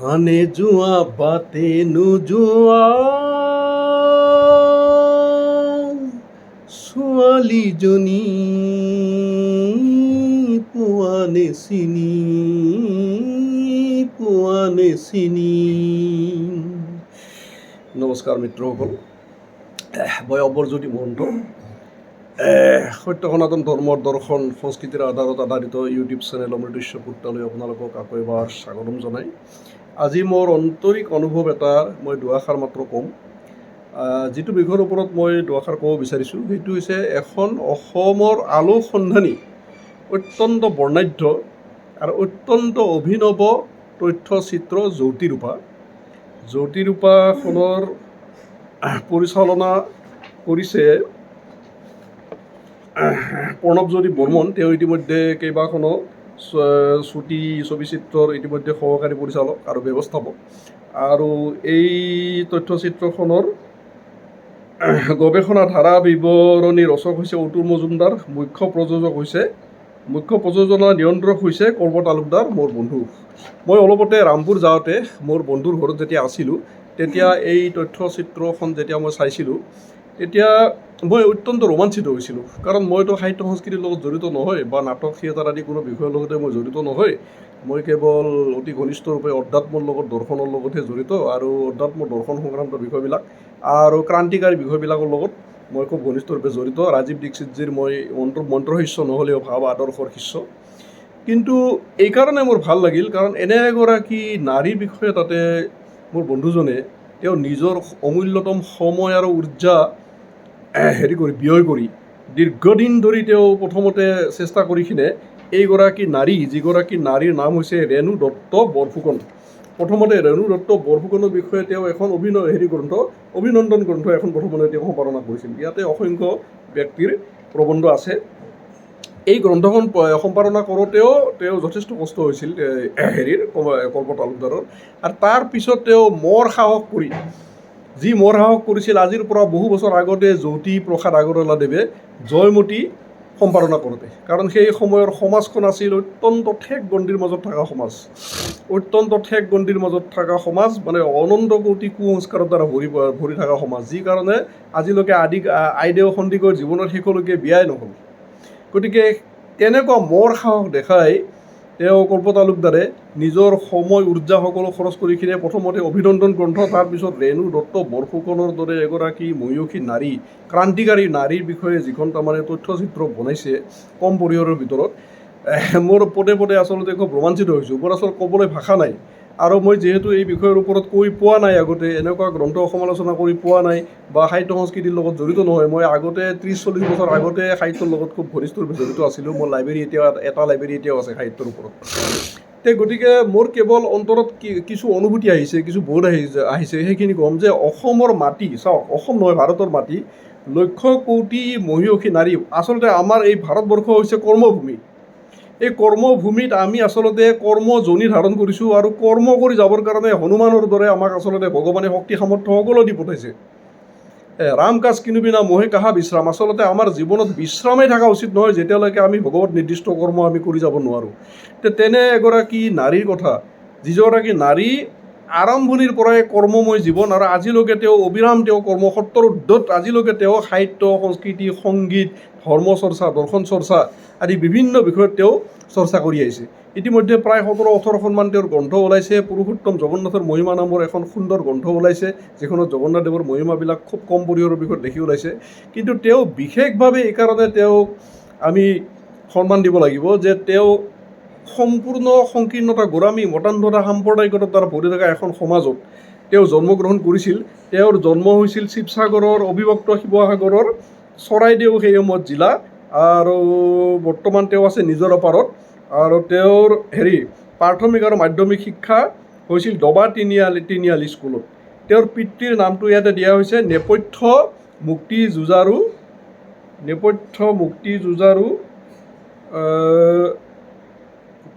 হানে জুয়া, বাতে নোজোৱা ছোৱালীজনী পোৱানে চিনি পোৱানে চিনি নমস্কাৰ মিত্ৰসকল মই অপৰজ্যোতি মহন্ত সত্য সনাতন ধৰ্মৰ দৰ্শন সংস্কৃতিৰ আধাৰত আধাৰিত ইউটিউব চেনেল অমৃতস্য পুত্ৰলৈ আপোনালোকক আকৌ এবাৰ স্বাগতম জনাই। আজি মোৰ আন্তৰিক অনুভৱ এটা মই দুআষাৰ মাত্ৰ ক'ম। যিটো বিষয়ৰ ওপৰত মই দুআষাৰ ক'ব বিচাৰিছোঁ, সেইটো হৈছে এখন অসমৰ আলোক সন্ধানী অত্যন্ত বৰ্ণাঢ্য আৰু অত্যন্ত অভিনৱ তথ্যচিত্ৰ জ্যোতিৰূপা। জ্যোতিৰূপাখনৰ পৰিচালনা কৰিছে প্ৰণৱজ্যোতি বৰ্মন। তেওঁ ইতিমধ্যে কেইবাখনো চুটি চলচ্চিত্ৰৰ ইতিমধ্যে সহকাৰী পৰিচালক আৰু ব্যৱস্থাপক। আৰু এই তথ্যচিত্ৰখনৰ গৱেষণা ধাৰা বিৱৰণী ৰচক হৈছে অতুল মজুমদাৰ, মুখ্য প্ৰযোজক হৈছে, মুখ্য প্ৰযোজনা নিয়ন্ত্ৰক হৈছে কৰ্ম তালুকদাৰ মোৰ বন্ধু। মই অলপতে ৰামপুৰ যাওঁতে মোৰ বন্ধুৰ ঘৰত যেতিয়া আছিলোঁ, তেতিয়া এই তথ্যচিত্ৰখন যেতিয়া মই চাইছিলোঁ তেতিয়া মই অত্যন্ত ৰোমাঞ্চিত হৈছিলোঁ। কাৰণ মইতো সাহিত্য সংস্কৃতিৰ লগত জড়িত নহয় বা নাটক, থিয়েটাৰ আদি কোনো বিষয়ৰ লগতে মই জড়িত নহয়। মই কেৱল অতি ঘনিষ্ঠ ৰূপে অধ্যাত্মৰ লগত, দৰ্শনৰ লগতহে জড়িত আৰু অধ্যাত্ম দৰ্শন সংক্ৰান্ত বিষয়বিলাক আৰু ক্ৰান্তিকাৰী বিষয়বিলাকৰ লগত মই খুব ঘনিষ্ঠ ৰূপে জড়িত। ৰাজীৱ দীক্ষিতজীৰ মই মন্ত্ৰ মন্ত্ৰ শিষ্য নহ'লেও ভাৱ আদৰ্শৰ শিষ্য। কিন্তু এইকাৰণে মোৰ ভালো লাগিল, কাৰণ এনে এগৰাকী নাৰীৰ বিষয়ে তাতে মোৰ বন্ধুজনে তেওঁ নিজৰ অমূল্যতম সময় আৰু উৰ্জা হেৰি কৰি, ব্যয় কৰি, দীৰ্ঘদিন ধৰি তেওঁ প্ৰথমতে চেষ্টা কৰি কিনে এইগৰাকী নাৰী, যিগৰাকী নাৰীৰ নাম হৈছে ৰেণু দত্ত বৰফুকন। প্ৰথমতে ৰেণু দত্ত বৰফুকনৰ বিষয়ে তেওঁ এখন অভিনয়, হেৰি গ্ৰন্থ, অভিনন্দন গ্ৰন্থ এখন প্ৰথমতে তেওঁ সম্পাদনা কৰিছিল। ইয়াতে অসংখ্য ব্যক্তিৰ প্ৰবন্ধ আছে। এই গ্ৰন্থখন সম্পাদনা কৰোঁতেও তেওঁ যথেষ্ট কষ্ট হৈছিল হেৰিৰ কল্প তালুকদাৰৰ। আৰু তাৰ পিছত তেওঁ মৰ সাহস কৰি যি মৰ সাহস কৰিছিল আজিৰ পৰা বহু বছৰ আগতে জ্যোতি প্ৰসাদ আগৰৱালাদেৱে জয়মতী সম্পাদনা কৰোঁতে। কাৰণ সেই সময়ৰ সমাজখন আছিল অত্যন্ত ঠেক গণ্ডিৰ মাজত থকা সমাজ। অত্যন্ত ঠেক গণ্ডিৰ মাজত থকা সমাজ মানে অনন্ত কোটি কুসংস্কাৰৰ দ্বাৰা ভৰি ভৰি থকা সমাজ। যি কাৰণে আজিলৈকে আদি, আইদেউ সন্দিকৈ জীৱনৰ শেষলৈকে বিয়াই নহ'ল। গতিকে তেনেকুৱা মৰ সাহস দেখাই তেওঁ কল্প তালুকদাৰে নিজৰ সময় উৰ্জা সকলো খৰচ কৰি কিনে প্ৰথমতে অভিনন্দন গ্ৰন্থ তাৰপিছত ৰেণু দত্ত, বৰফুকনৰ দৰে এগৰাকী মহিয়সী নাৰী, ক্ৰান্তিকাৰী নাৰীৰ বিষয়ে যিখন তাৰমানে তথ্যচিত্ৰ বনাইছে কম পৰিসৰৰ ভিতৰত মোৰ পদে পদে আচলতে খুব ৰোমাঞ্চিত হৈছোঁ। মোৰ আচলতে ক'বলৈ ভাষা নাই। আৰু মই যিহেতু এই বিষয়ৰ ওপৰত কৈ পোৱা নাই আগতে, এনেকুৱা গ্ৰন্থ সমালোচনা কৰি পোৱা নাই বা সাহিত্য সংস্কৃতিৰ লগত জড়িত নহয়, মই আগতে ত্ৰিছ চল্লিছ বছৰ আগতে সাহিত্যৰ লগত খুব ঘনিষ্ঠৰূপে জড়িত আছিলোঁ। মোৰ লাইব্ৰেৰী এতিয়াও এটা লাইব্ৰেৰী এতিয়াও আছে সাহিত্যৰ ওপৰত। তে গতিকে মোৰ কেৱল অন্তৰত কিছু অনুভূতি আহিছে, কিছু বোধ আহিছে আহিছে, সেইখিনি ক'ম যে অসমৰ মাটি, চাওক, অসম নহয়, ভাৰতৰ মাটি লক্ষ কোটি, মহিয়সী, নাৰী, আচলতে আমাৰ এই ভাৰতবৰ্ষ হৈছে কৰ্মভূমি। এই কৰ্মভূমিত আমি আচলতে কৰ্মজনী ধাৰণ কৰিছোঁ আৰু কৰ্ম কৰি যাবৰ কাৰণে হনুমানৰ দৰে আমাক আচলতে ভগৱানে শক্তি সামৰ্থ্য সকলো দি পঠাইছে। ৰাম কাজ কিনিবি না মোহে কাহা বিশ্ৰাম। আচলতে আমাৰ জীৱনত বিশ্ৰামেই থকা উচিত নহয়, যেতিয়ালৈকে আমি ভগৱত নিৰ্দিষ্ট কৰ্ম আমি কৰি যাব নোৱাৰোঁ। তে, তেনে এগৰাকী নাৰীৰ কথা যিগৰাকী নাৰী আৰম্ভণিৰ পৰাই কৰ্মময় জীৱন আৰু আজিলৈকে তেওঁ অবিৰাম তেওঁ কৰ্ম সত্তৰ ঊৰ্ধত আজিলৈকে তেওঁ সাহিত্য, সংস্কৃতি, সংগীত ধৰ্ম চৰ্চা দৰ্শন চৰ্চা আদি বিভিন্ন বিষয়ত তেওঁ চৰ্চা কৰি আহিছে। ইতিমধ্যে প্ৰায় সোতৰ ওঠৰখনমান তেওঁৰ গ্ৰন্থ ওলাইছে। পুৰুষোত্তম জগন্নাথৰ মহিমা নামৰ এখন সুন্দৰ গ্ৰন্থ ওলাইছে, যিখনত জগন্নাথ দেৱৰ মহিমাবিলাক খুব কম পৰিসৰৰ বিষয়ত দেখি ওলাইছে। কিন্তু তেওঁ বিশেষভাৱে এইকাৰণে তেওঁক আমি সন্মান দিব লাগিব যে তেওঁ সম্পূৰ্ণ সংকীৰ্ণতা গোড়ামী, মতান্ধতা সাম্প্ৰদায়িকতাৰ ভৰি থকা এখন সমাজত তেওঁ জন্মগ্ৰহণ কৰিছিল। তেওঁৰ জন্ম হৈছিল শিৱসাগৰৰ অবিভক্ত শিৱসাগৰৰ চৰাইদেউ সেই সময়ত জিলা আৰু বৰ্তমান তেওঁ আছে নিজৰাপাৰত আৰু তেওঁৰ হেৰি, প্ৰাথমিক আৰু মাধ্যমিক শিক্ষা হৈছিল দবা তিনিআলি তিনিআলি স্কুলত। তেওঁৰ পিতৃৰ নামটো ইয়াতে দিয়া হৈছে নেপথ্য মুক্তি যুঁজাৰু, নেপথ্য মুক্তি যুঁজাৰু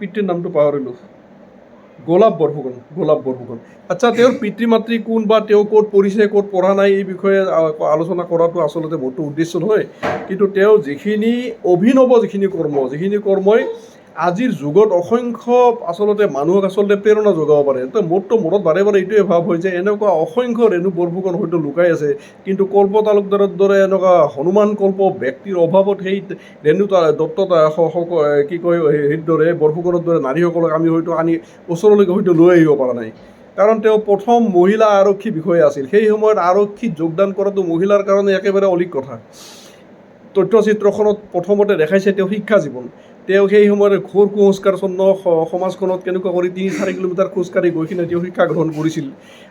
পিতৃৰ নামটো পাহৰিলোঁ গোলাপ বৰফুকন গোলাপ বৰফুকন। আচ্ছা তেওঁৰ পিতৃ মাতৃ কোন বা তেওঁ ক'ত পঢ়িছে, ক'ত পঢ়া নাই, এই বিষয়ে আলোচনা কৰাটো আচলতে বহুতো উদ্দেশ্য নহয়। কিন্তু তেওঁ যিখিনি অভিনৱ, যিখিনি কৰ্ম, যিখিনি কৰ্মই আজিৰ যুগত অসংখ্য আচলতে মানুহক আচলতে প্ৰেৰণা যোগাব পাৰে। তো মোৰতো মনত বাৰে বাৰে এইটোৱে ভাৱ হয় যে এনেকুৱা অসংখ্য ৰেণু বৰফুকন হয়তো লুকাই আছে, কিন্তু কল্প তালুকদাৰৰ দৰে এনেকুৱা হনুমান কল্প ব্যক্তিৰ অভাৱত সেই ৰেণু দত্ত কি কয় হেৰিৰ দৰে বৰফুকনৰ দৰে নাৰীসকলক আমি হয়তো আনি ওচৰলৈকে হয়তো লৈ আহিব পৰা নাই। কাৰণ তেওঁ প্ৰথম মহিলা আৰক্ষী বিষয়া আছিল। সেই সময়ত আৰক্ষীত যোগদান কৰাটো মহিলাৰ কাৰণে একেবাৰে অলিক কথা। তথ্যচিত্ৰখনত প্ৰথমতে দেখাইছে তেওঁ শিক্ষা জীৱন। তেওঁ সেই সময়ত ঘোৰ কুসংস্কাৰচন্ন সমাজখনত কেনেকুৱা কৰি তিনি, চাৰি কিলোমিটাৰ খোজকাঢ়ি গৈ কিনে তেওঁ শিক্ষা গ্ৰহণ কৰিছিল।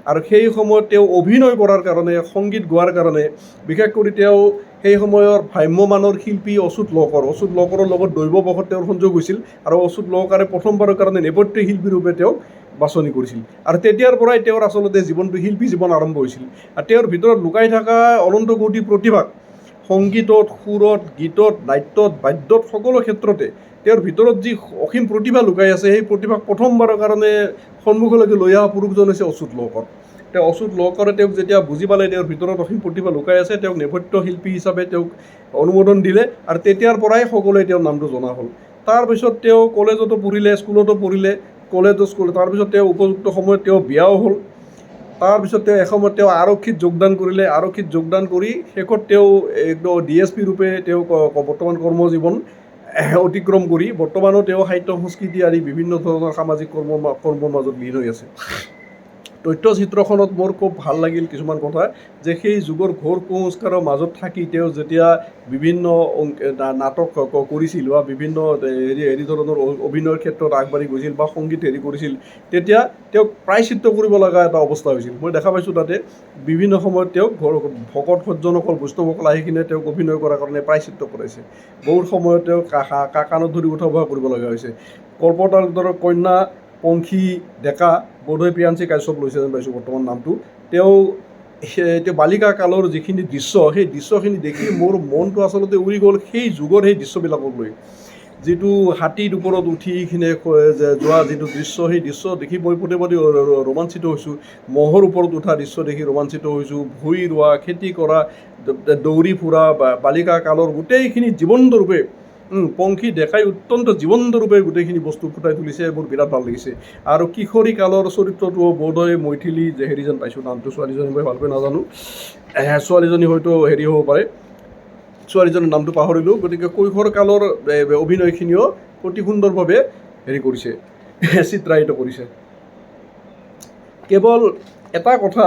আৰু সেই সময়ত তেওঁ অভিনয় কৰাৰ কাৰণে, সংগীত গোৱাৰ কাৰণে, বিশেষ কৰি তেওঁ সেই সময়ৰ ভ্ৰাম্যমানৰ শিল্পী অচ্যুত লহকৰ। অচ্যুত লহকৰৰ লগত দৈৱবশত তেওঁৰ সংযোগ হৈছিল আৰু অচ্যুত লহকাৰে প্ৰথমবাৰৰ কাৰণে নেপথ্য শিল্পী ৰূপে তেওঁক বাছনি কৰিছিল। আৰু তেতিয়াৰ পৰাই তেওঁৰ আচলতে জীৱনটো শিল্পী জীৱন আৰম্ভ হৈছিল। আৰু তেওঁৰ ভিতৰত লুকাই থকা অনন্ত কোটি প্ৰতিভাক সংগীতত, সুৰত, গীতত, নাট্যত, বাদ্যত, সকলো ক্ষেত্ৰতে তেওঁৰ ভিতৰত যি অসীম প্ৰতিভা লুকাই আছে, সেই প্ৰতিভাক প্ৰথমবাৰৰ কাৰণে সন্মুখলৈকে লৈ অহা পুৰুষজন হৈছে অচ্যুত লহকৰ তেওঁ অচ্যুত লহকৰে তেওঁক যেতিয়া বুজি পালে, তেওঁৰ ভিতৰত অসীম প্ৰতিভা লুকাই আছে, তেওঁক নেপথ্য শিল্পী হিচাপে তেওঁক অনুমোদন দিলে আৰু তেতিয়াৰ পৰাই সকলোৱে তেওঁৰ নামটো জনা হ'ল। তাৰপিছত তেওঁ কলেজতো পঢ়িলে, স্কুলতো পঢ়িলে, কলেজত স্কুল তাৰপিছত তেওঁ উপযুক্ত সময়ত তেওঁ বিয়াও হ'ল। তাৰপিছত তেওঁ এসময়ত তেওঁ আৰক্ষীত যোগদান কৰিলে, আৰক্ষীত যোগদান কৰি শেষত তেওঁ একদম ডি এছ পি ৰূপে তেওঁ বৰ্তমান কৰ্মজীৱন অতিক্ৰম কৰি বৰ্তমানো তেওঁ সাহিত্য, সংস্কৃতি আদি বিভিন্ন ধৰণৰ সামাজিক কৰ্ম কৰ্মৰ মাজত লীন হৈ আছে। তথ্যচিত্ৰখনত মোৰ খুব ভালো লাগিল কিছুমান কথা, যে সেই যুগৰ ঘোৰ কুসংস্কাৰৰ মাজত থাকি তেওঁ যেতিয়া বিভিন্ন নাটক কৰিছিল বা বিভিন্ন হেৰি হেৰি ধৰণৰ অভিনয়ৰ ক্ষেত্ৰত আগবাঢ়ি গৈছিল বা সংগীত হেৰি কৰিছিল, তেতিয়া তেওঁক প্ৰায়চিত্ৰ কৰিব লগা এটা অৱস্থা হৈছিল। মই দেখা পাইছোঁ তাতে, বিভিন্ন সময়ত তেওঁক ঘৰ, ভকত সজ্জনসকল, বৈষ্ণৱসকল আহি কিনে তেওঁক অভিনয় কৰাৰ কাৰণে প্ৰায়চিত্ৰ কৰাইছে। বহুত সময়ত তেওঁক কাণত ধৰি উঠা বহা কৰিব লগা হৈছে। কল্পতালুকদাৰৰ কন্যা পংখী, ডেকা বোধহয় প্ৰিয়াঞ্চি কাশ্যপ লৈছে যেন পাইছোঁ বৰ্তমান নামটো। তেওঁ তেওঁ বালিকা কালৰ যিখিনি দৃশ্য, সেই দৃশ্যখিনি দেখি মোৰ মনটো আচলতে উৰি গ'ল সেই যুগৰ সেই দৃশ্যবিলাকক লৈ। যিটো হাতীৰ ওপৰত উঠি কিনে যোৱা যিটো দৃশ্য, সেই দৃশ্য দেখি মই ৰ- ৰ- ৰোমাঞ্চিত হৈছোঁ। মহৰ ওপৰত উঠা দৃশ্য দেখি ৰোমাঞ্চিত হৈছোঁ। ভুই ৰোৱা, খেতি কৰা দৌৰি ফুৰা বা বালিকা কালৰ গোটেইখিনি জীৱন্ত ৰূপে পংখী দেখাই অত্যন্ত জীৱন্ত ৰূপে গোটেইখিনি বস্তু ফুটাই তুলিছে মোৰ বিৰাট ভালো লাগিছে। আৰু কিশোৰী কালৰ চৰিত্ৰটো বোধহয় মৈথিলী যে হেৰি যেন পাইছোঁ, নামটো ছোৱালীজনী মই ভালকৈ নাজানো। ছোৱালীজনী হয়তো হেৰি হ'ব পাৰে। ছোৱালীজনীৰ নামটো পাহৰিলোঁ, গতিকে কৈশোৰ কালৰ অভিনয়খিনিও অতি সুন্দৰভাৱে হেৰি কৰিছে চিত্ৰায়িত কৰিছে। কেৱল এটা কথা,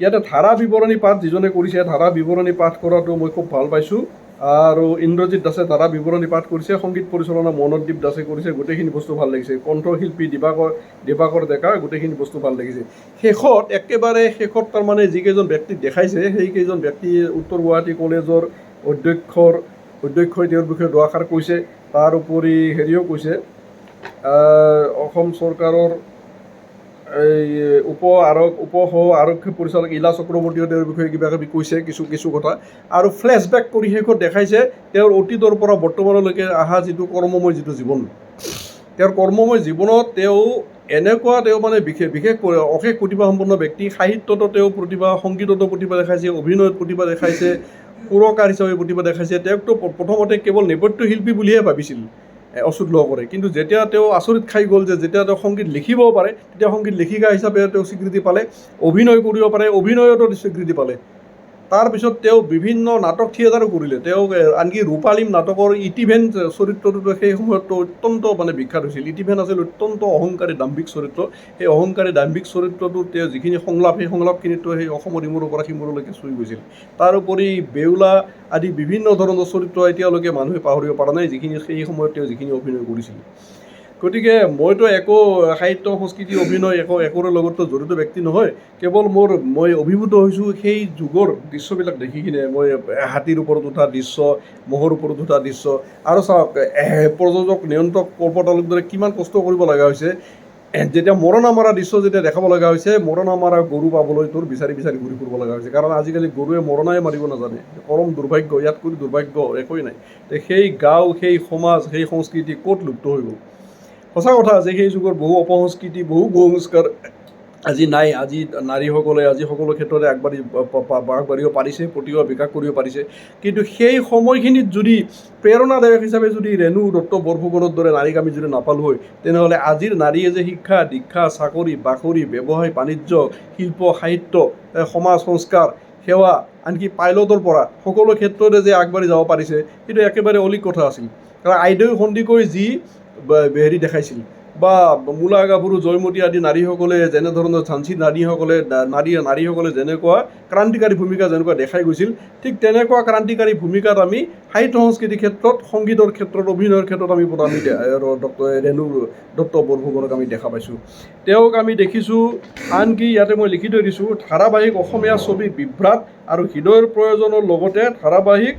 ইয়াতে ধাৰা বিৱৰণী পাঠ যিজনে কৰিছে ধাৰা বিৱৰণী পাঠ কৰাটো মই খুব ভালো পাইছোঁ। আৰু ইন্দ্ৰজিৎ দাসে ধাৰা বিৱৰণী পাঠ কৰিছে, সংগীত পৰিচালনা মনোদ্বীপ দাসে কৰিছে, গোটেইখিনি বস্তু ভালো লাগিছে। কণ্ঠশিল্পী দিবাকৰ দিবাকৰ ডেকা, গোটেইখিনি বস্তু ভালো লাগিছে। শেষত একেবাৰে শেষত তাৰমানে যিকেইজন ব্যক্তিক দেখাইছে, সেইকেইজন ব্যক্তি উত্তৰ গুৱাহাটী কলেজৰ অধ্যক্ষৰ অধ্যক্ষই তেওঁৰ বিষয়ে দুআষাৰ কৈছে। তাৰ উপৰি হেৰিও কৈছে অসম চৰকাৰৰ এই উপ আৰক, উপ সহ আৰক্ষী পৰিচালক ইলা চক্ৰৱৰ্তীয়ে তেওঁৰ বিষয়ে কিবা কিবি কৈছে, কিছু কিছু কথা। আৰু ফ্লেশ্ববেক কৰি শেষত দেখাইছে, তেওঁৰ অতীতৰ পৰা বৰ্তমানলৈকে অহা যিটো কৰ্মময়, যিটো জীৱন। তেওঁৰ কৰ্মময় জীৱনত তেওঁ এনেকুৱা তেওঁ মানে বিশেষ বিশেষ অশেষ প্ৰতিভাসম্পন্ন ব্যক্তি। সাহিত্যতো তেওঁ প্ৰতিভা, সংগীততো প্ৰতিভা দেখাইছে, অভিনয়ত প্ৰতিভা দেখাইছে, সুৰকাৰ হিচাপে প্ৰতিভা দেখাইছে। তেওঁকতো প্ৰথমতে কেৱল নেপথ্য শিল্পী বুলিহে ভাবিছিল। এ, অচ্যুত লহকৰে কিন্তু যেতিয়া তেওঁ আচৰিত খাই গ'ল যে যেতিয়া তেওঁ সংগীত লিখিবও পাৰে তেতিয়া সংগীত লেখিকা হিচাপে তেওঁ স্বীকৃতি পালে অভিনয় কৰিব পাৰে অভিনয়তো স্বীকৃতি পালে। তাৰপিছত তেওঁ বিভিন্ন নাটক থিয়েটাৰো কৰিলে। তেওঁ আনকি ৰূপালীম নাটকৰ ইটিভেন চৰিত্ৰটোতো সেই সময়ততো অত্যন্ত মানে বিখ্যাত হৈছিল। ইটিভেন আছিল অত্যন্ত অহংকাৰী দাম্ভিক চৰিত্ৰ। সেই অহংকাৰী দাম্ভিক চৰিত্ৰটোত তেওঁ যিখিনি সংলাপ, সেই সংলাপখিনিতো সেই অসমৰ ইমূৰৰ পৰা সিমূৰলৈকে চুই গৈছিল। তাৰোপৰি বেউলা আদি বিভিন্ন ধৰণৰ চৰিত্ৰ এতিয়ালৈকে মানুহে পাহৰিব পৰা নাই, যিখিনি সেই সময়ত তেওঁ যিখিনি অভিনয় কৰিছিল। গতিকে মইতো একো সাহিত্য, সংস্কৃতি, অভিনয় একো, একোৰে লগতো জড়িত ব্যক্তি নহয়। কেৱল মোৰ, মই অভিভূত হৈছোঁ সেই যুগৰ দৃশ্যবিলাক দেখি কিনে মই হাতীৰ ওপৰত উঠা দৃশ্য, মহৰ ওপৰত উঠা দৃশ্য, আৰু চাওক প্ৰযোজক, নিয়ন্ত্ৰক কল্প তালুকদাৰে কিমান কষ্ট কৰিব লগা হৈছে। যেতিয়া মৰণা মৰা দৃশ্য যেতিয়া দেখাব লগা হৈছে, মৰণা মৰা গৰু পাবলৈ তোৰ বিচাৰি বিচাৰি ঘূৰি ফুৰিব লগা হৈছে। কাৰণ আজিকালি গৰুৱে মৰণাই মাৰিব নাজানে। পৰম দুৰ্ভাগ্য ইয়াত কৰি দুৰ্ভাগ্য একোৱেই নাই। সেই গাঁও, সেই সমাজ, সেই সংস্কৃতি ক'ত লুপ্ত হৈ গ'ল? সঁচা কথা যে সেই যুগৰ বহু অপসংস্কৃতি, বহু কুসংস্কাৰ আজি নাই। আজি নাৰীসকলে, আজি সকলো ক্ষেত্ৰতে আগবাঢ়ি আগবাঢ়িব পাৰিছে, প্ৰতিভা বিকাশ কৰিব পাৰিছে। কিন্তু সেই সময়খিনিত যদি প্ৰেৰণাদায়ক হিচাপে যদি ৰেণু দত্ত বৰফুকনৰ দৰে নাৰীক আমি যদি নাপালোঁ হয় তেনেহ'লে আজিৰ নাৰীয়ে যে শিক্ষা, দীক্ষা, চাকৰি, বাকৰি, ব্যৱসায়, বাণিজ্য, শিল্প, সাহিত্য সমাজ, সংস্কাৰ, সেৱা, আনকি পাইলটৰ পৰা সকলো ক্ষেত্ৰতে যে আগবাঢ়ি যাব পাৰিছে, সেইটো একেবাৰে অলিক কথা আছিল। কাৰণ আইদেউ সন্দিকৈ যি হেৰি দেখাইছিল। বা মূলা গাভৰু জয়মতী আদি নাৰীসকলে যেনেধৰণৰ ঝান্সী নাৰীসকলে, নাৰী, নাৰীসকলে যেনেকুৱা ক্ৰান্তিকাৰী ভূমিকা যেনেকুৱা দেখাই গৈছিল, ঠিক তেনেকুৱা ক্ৰান্তিকাৰী ভূমিকাত আমি সাহিত্য সংস্কৃতিৰ ক্ষেত্ৰত, সংগীতৰ ক্ষেত্ৰত, অভিনয়ৰ ক্ষেত্ৰত আমি আমি ৰেণু দত্ত বৰফুকনক আমি দেখা পাইছোঁ। তেওঁক আমি দেখিছোঁ, আনকি ইয়াতে মই লিখি থৈ দিছোঁ, ধাৰাবাহিক অসমীয়া ছবি বিভ্ৰাট আৰু হৃদয়ৰ প্ৰয়োজনৰ লগতে ধাৰাবাহিক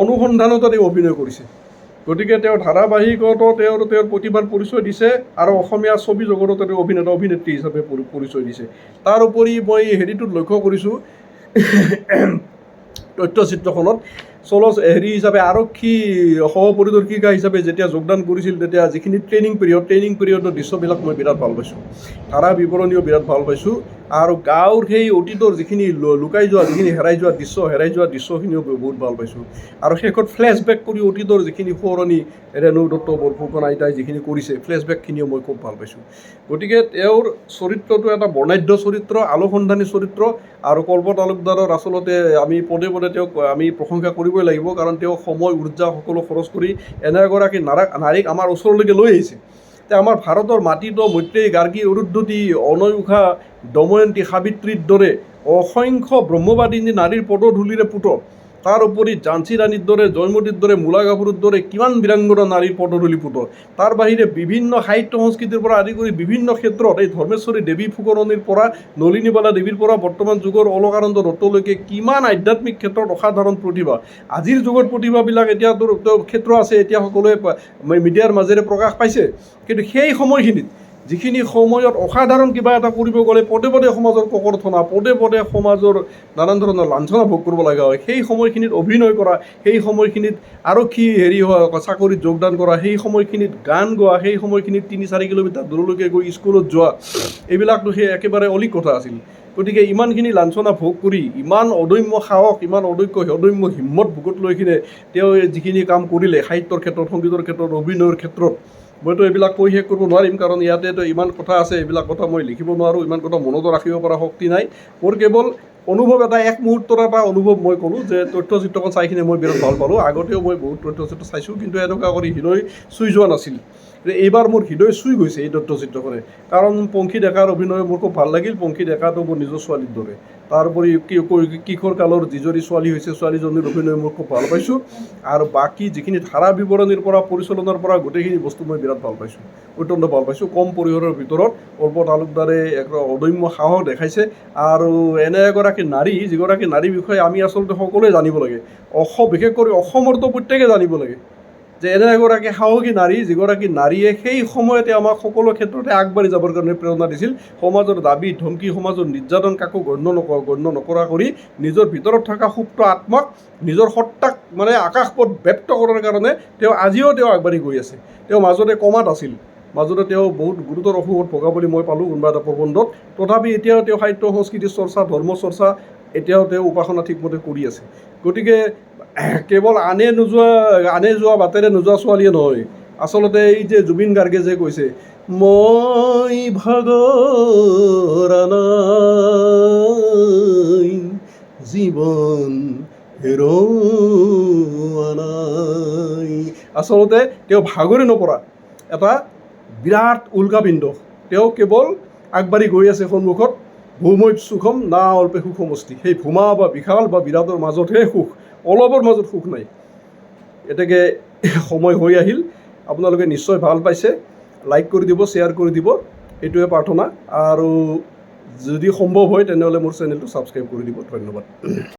অনুসন্ধানতো তেওঁ অভিনয় কৰিছে। গতিকে তেওঁ ধাৰাবাহিকতো তেওঁৰ তেওঁৰ প্ৰতিভাৰ পৰিচয় দিছে আৰু অসমীয়া ছবি জগততো তেওঁ অভিনেতা, অভিনেত্ৰী হিচাপে পৰিচয় দিছে। তাৰ উপৰি মই হেৰিটোত লক্ষ্য কৰিছোঁ, তথ্যচিত্ৰখনত। চল হেৰি হিচাপে আৰক্ষী, সহপৰিদৰ্শিকা হিচাপে যেতিয়া যোগদান কৰিছিল, তেতিয়া যিখিনি ট্ৰেইনিং পিৰিয়ড ট্ৰেইনিং পিৰিয়ডৰ দৃশ্যবিলাক মই বিৰাট ভালো পাইছোঁ। ধাৰা বিৱৰণীও বিৰাট ভালো পাইছোঁ। আৰু গাঁৱৰ সেই অতীতৰ যিখিনি লুকাই যোৱা, যিখিনি হেৰাই যোৱা দৃশ্য, হেৰাই যোৱা দৃশ্যখিনিও বহুত ভালো পাইছোঁ। আৰু শেষত ফ্লেছবেক কৰি অতীতৰ যিখিনি সোঁৱৰণি ৰেণু দত্ত, বৰফুকন আইতাই যিখিনি কৰিছে ফ্লেছবেকখিনিও মই খুব ভালো পাইছোঁ। গতিকে তেওঁৰ চৰিত্ৰটো এটা বৰ্ণাঢ্য চৰিত্ৰ, আলোসন্ধানী চৰিত্ৰ, আৰু কল্প তালুকদাৰৰ আচলতে আমি পদে পদে তেওঁক, আমি প্ৰশংসা কৰিবই লাগিব, কাৰণ তেওঁ সময়, উৰ্জা, সকলো খৰচ কৰি এনে এগৰাকী নাৰাক নাৰীক আমাৰ ওচৰলৈকে লৈ আহিছে। তে আমাৰ ভাৰতৰ মাটিতো মৈত্ৰেয়ী গাৰ্গী, অৰুদ্ধতী অনয়ুষা দময়ন্তী সাবিত্ৰীৰ দৰে অসংখ্য ব্ৰহ্মবাদিনী নাৰীৰ পদধূলিৰে পুত। তাৰ উপৰি ঝান্সী ৰাণীৰ দৰে জয়মতীৰ দৰে মূলা গাভৰুৰ দৰে কিমান বীৰাংগনা নাৰীৰ পদধূলি পুত তাৰ বাহিৰে বিভিন্ন সাহিত্য সংস্কৃতিৰ পৰা আদি কৰি বিভিন্ন ক্ষেত্ৰত এই ধৰ্মেশ্বৰী দেৱী ফুকননিৰ পৰা, নলিনীবালা দেৱীৰ পৰা বৰ্তমান যুগৰ অলকানন্দ দত্তলৈকে কিমান আধ্যাত্মিক ক্ষেত্ৰত অসাধাৰণ প্ৰতিভা। আজিৰ যুগত প্ৰতিভাবিলাক এতিয়া তোৰ তোৰ ক্ষেত্ৰ আছে, এতিয়া সকলোৱে মিডিয়াৰ মাজেৰে প্ৰকাশ পাইছে। কিন্তু সেই সময়খিনিত যিখিনি সময়ত অসাধাৰণ কিবা এটা কৰিব গ'লে পদে পদে সমাজৰ ককৰ্থনা পদে পদে সমাজৰ নানান ধৰণৰ লাঞ্ছনা ভোগ কৰিব লগা হয়। সেই সময়খিনিত অভিনয় কৰা, সেই সময়খিনিত আৰক্ষী হেৰি হোৱা, চাকৰিত যোগদান কৰা, সেই সময়খিনিত গান গোৱা, সেই সময়খিনিত তিনি চাৰি কিলোমিটাৰ দূৰলৈকে গৈ স্কুলত যোৱা, এইবিলাকতো সেই একেবাৰে অলিক কথা আছিল। গতিকে ইমানখিনি লাঞ্ছনা ভোগ কৰি, ইমান অদম্য সাহস, ইমান অদক্য অদম্য হিম্মত বুকুত লৈ কিনে তেওঁ যিখিনি কাম কৰিলে, সাহিত্যৰ ক্ষেত্ৰত, সংগীতৰ ক্ষেত্ৰত, অভিনয়ৰ ক্ষেত্ৰত মইতো এইবিলাক কৈ শেষ কৰিব নোৱাৰিম, কাৰণ ইয়াতেতো ইমান কথা আছে, এইবিলাক কথা মই লিখিব নোৱাৰোঁ, ইমান কথা মনতো ৰাখিব পৰা শক্তি নাই। মোৰ কেৱল অনুভৱ এটা, এক মুহূৰ্তৰ এটা অনুভৱ মই ক'লোঁ যে তথ্যচিত্ৰখন চাই কিনে মই বিৰাট ভালো পালোঁ। আগতেও মই বহুত তথ্যচিত্ৰ চাইছোঁ, কিন্তু এনেকুৱা কৰি হৃদয় চুই যোৱা নাছিল। কিন্তু এইবাৰ মোৰ হৃদয় চুই গৈছে এই তথ্যচিত্ৰখনে কাৰণ পংখী ডেকাৰ অভিনয় মোৰ খুব ভালো লাগিল। পংখী ডেকাটো মোৰ নিজৰ ছোৱালীৰ দৰে। তাৰোপৰি কিশোৰ কালৰ যিজনী ছোৱালী হৈছে, ছোৱালীজনীৰ অভিনয় মই খুব ভালো পাইছোঁ। আৰু বাকী যিখিনি ধাৰা বিৱৰণীৰ পৰা, পৰিচালনাৰ পৰা গোটেইখিনি বস্তু মই বিৰাট ভালো পাইছোঁ। অত্যন্ত ভালো পাইছোঁ। কম পৰিসৰৰ ভিতৰত কল্প তালুকদাৰে এক অদম্য সাহস দেখাইছে। আৰু এনে এগৰাকী নাৰী, যিগৰাকী নাৰীৰ বিষয়ে আমি আচলতে সকলোৱে জানিব লাগে। অসম বিশেষ কৰি অসমৰতো প্ৰত্যেকে জানিব লাগে। যে এনে এগৰাকী সাহসী নাৰী, যিগৰাকী নাৰীয়ে সেই সময়তে আমাক সকলো ক্ষেত্ৰতে আগবাঢ়ি যাবৰ কাৰণে প্ৰেৰণা দিছিল, সমাজৰ দাবি, ধমকি, সমাজৰ নিৰ্যাতন কাকো গণ্য নকৰা গণ্য নকৰা কৰি নিজৰ ভিতৰত থকা সুপ্ত আত্মাক নিজৰ সত্তাক মানে আকাশপথ ব্যক্ত কৰাৰ কাৰণে তেওঁ আজিও তেওঁ আগবাঢ়ি গৈ আছে। তেওঁ মাজতে কমাত আছিল। মাজতে তেওঁ বহুত গুৰুতৰ অসুখত ভগা বুলি মই পালোঁ কোনোবা এটা প্ৰবন্ধত। তথাপি এতিয়াও তেওঁ সাহিত্য সংস্কৃতিৰ চৰ্চা, ধৰ্ম চৰ্চা এতিয়াও তেওঁ উপাসনা ঠিকমতে কৰি আছে। গতিকে কেৱল আনে নোযোৱা, আনে যোৱা বাটেৰে নোযোৱা ছোৱালীয়ে নহয়। আচলতে এই যে জুবিন গাৰ্গে যে কৈছে, মই ভাগৰা জীৱন হেৰুওৱা নাই। আচলতে তেওঁ ভাগৰি নপৰা। এটা বিৰাট উল্কাপিণ্ড। তেওঁ কেৱল আগবাঢ়ি গৈ আছে সন্মুখত, ভূমৈত সুখম, না অল্পে সমষ্টি সেই ভূমা বা বিশাল বা বিৰাটৰ মাজতহে সুখ। অলপৰ মাজত সুখ নাই। এতেকে সময় হৈ আহিল। আপোনালোকে নিশ্চয় ভালো পাইছে। লাইক কৰি দিব শ্বেয়াৰ কৰি দিব। এইটোৱে প্ৰাৰ্থনা। আৰু যদি সম্ভৱ হয়, তেনেহ'লে মোৰ চেনেলটো ছাবস্ক্ৰাইব কৰি দিব। ধন্যবাদ।